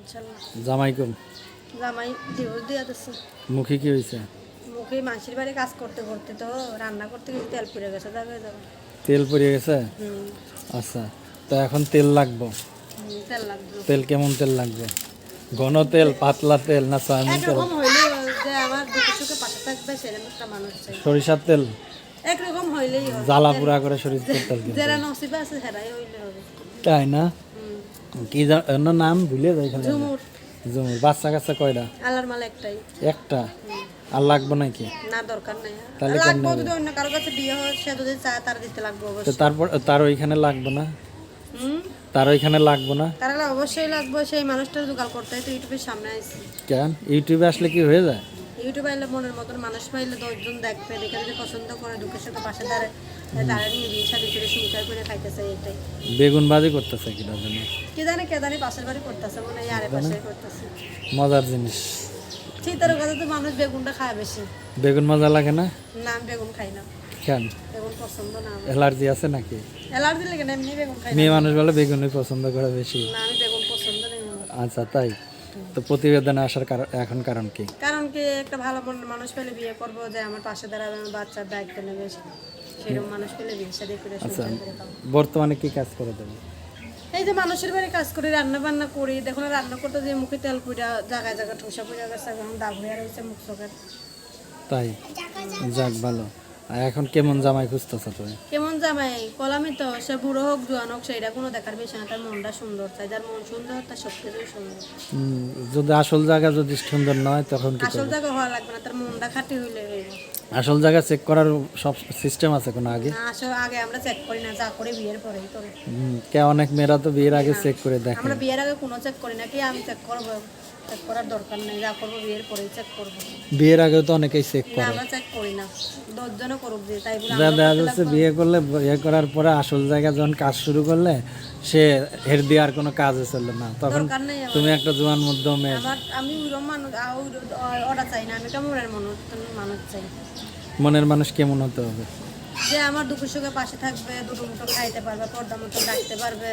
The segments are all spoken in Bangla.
ইনশাল্লাহ। জামাই কম জামাই ডিভোর্স দিয়ে দিচ্ছে মুখে কি হয়েছে মুখে মাসির বাড়ি কাজ করতে করতে তো রান্না করতে তেল পুড়ে গেছে যাবে যাবে। তেল পড়ে গেছে? আচ্ছা তো এখন তেল লাগবো? তেল লাগবে। তেল কেমন তেল লাগবে? ঘন তেল পাতলা তেল না সয়াবিন তেল? সরিষার তেল? একরকম হইলেই জ্বালা পুরা করে সরিষার তেল নসিবে আছে হইলে হবে। তাই না। কি অন্য নাম ভুলে যাই খালি জমুর বাচ্চা কাচ্চা কয়টা? আল্লাহর মাল একটাই। একটা? আর লাগবে নাকি? না দরকার নাই। তাহলে লাগবো যদি অন্য কারও কাছে বিয়ে হয় সে যদি চায় তার দিতে লাগবে অবশ্যই। তারপর তার ওইখানে লাগবে না? হুম? তার ওইখানে লাগবে না? তারা অবশ্যই লাগবে সেই মানুষটা জোগাড় করতে হয় তো ইউটিউবের সামনে আসছি কেন? ইউটিউবে আসলে কি হয়ে যায়? ইউটিউব আইলে মনের মতন মানুষ পাইলে দশজন দেখবে দেখে যদি পছন্দ করে দুঃখের সাথে পাশে দাঁড়ায় তারা নিয়ে বিয়ে শাদি করে সংসার করে খাইতেছে এটাই। বেগুন ভাজি করতেছে কিনা জন্য কি জানে কে জানে পাশের বাড়ি করতেছে মনে হয় আরে পাশে করতেছে। মজার জিনিস। শীতের কথা তো মানুষ বেগুনটা খায় বেশি। বেগুন মজা লাগে না? না বেগুন খাই না। কেন? বেগুন পছন্দ না অ্যালার্জি আছে নাকি? অ্যালার্জি লেগে না এমনি বেগুন খাই না। মেয়ে মানুষ বলে বেগুনই পছন্দ করে বেশি। না আমি বেগুন পছন্দ নেই আচ্ছা তাই? তো প্রতিবেদনে আসার কারণ এখন কারণ কি? কারণ কি একটা ভালো মানুষ পেলে বিয়ে করব যে আমার পাশে দাঁড়াবে আমার বাচ্চার দায়িত্ব নেবে সেরকম মানুষ পেলে বিয়ে শাদি করে সংসার করে বর্তমানে কি কাজ করে দেবে এই যে মানুষের বাড়ি কাজ করি রান্না বান্না করি দেখুন রান্না করতে যে মুখে তেল পুড়া জায়গায় জায়গায় ঠোসা পুড়া গেছে এখন দাগ হয়ে রয়েছে মুখ চোখের। তাই? যাক ভালো। আর এখন কেমন জামাই খুঁজতেছ তুমি? কেমন জামাই? কলামি তো সে বুড়ো হোক জোয়ান হোক সেটা কোনো দেখার বিষয় না। তার মনটা সুন্দর চাই যার মন সুন্দর তার সব কিছুই সুন্দর যদি আসল জায়গা যদি সুন্দর নয় তখন কি আসল জায়গা হওয়া লাগবে না তার মনটা খাটি হইলে আসল জায়গা চেক করার সব সিস্টেম আছে কোনো আগে? আসলে আগে আমরা চেক করি না যা করে বিয়ের পরেই করে কে অনেক মেয়েরা তো বিয়ের আগে চেক করে দেখে। আমরা বিয়ের আগে কোনো চেক করি না কি আমি চেক করব? চেক করার দরকার নেই যা করব বিয়ের পরেই চেক করব। বিয়ের আগেও তো অনেকেই চেক করে। আমরা চেক করি না। দশজনও করুক যে তাই বলে যা দেখা যাচ্ছে বিয়ে করলে বিয়ে করার পরে আসল জায়গা যখন কাজ শুরু করলে সে হের দিয়ে আর কোনো কাজে চলল না। তখন দরকার নেই আমার। তুমি একটা জোয়ান মধ্যমে আমার আমি ওইরকম মানুষ অর্ডার চাই না আমি কেমন মানুষ মানুষ চাই। মনের মানুষ কেমন হতে হবে? যে আমার দুঃখ সুখে পাশে থাকবে দুটো মুঠো খাইতে পারবে পর্দা মতো রাখতে পারবে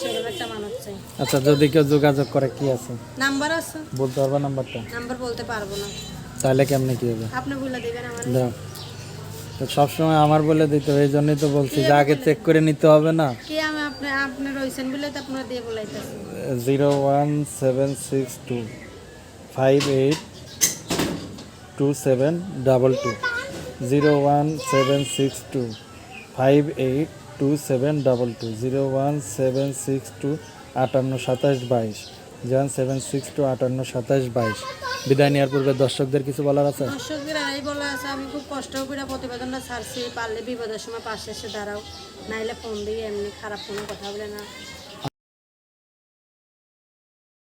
সেরকম একটা মানুষ চাই আচ্ছা যদি কেউ যোগাযোগ করে কি আছে? নাম্বার আছে? বলতে পারবা নাম্বারটা? নাম্বার বলতে পারব না। তাহলে কেমনে কি হবে? আপনি বলে দিবেন আমার। দাও। তো সবসময় আমার বলে দিতে হবে এই জন্যই তো বলছি যে আগে চেক করে নিতে হবে না। কি আমি আপনি আপনি রয়েছেন বলে তো আপনার দিয়ে বলাইতেছি zero one seven six two five eight two seven double two. Zero one seven six two five eight two seven double two zero one seven six two আটান্ন সাতাশ বাইশ জিরো সেভেন সিক্স টু আটান্ন সাতাশ বাইশ বিদায় নেওয়ার পূর্বে দর্শকদের কিছু বলার আছে? দর্শকদের এই বলা আছে, আমি খুব কষ্ট করে প্রতিবেদনটা ছাড়ছি, পারলে বিপদের সময় পাশে এসে দাঁড়াও, নাইলে ফোন দিয়ে এমনি খারাপ কোনো কথা বলে না।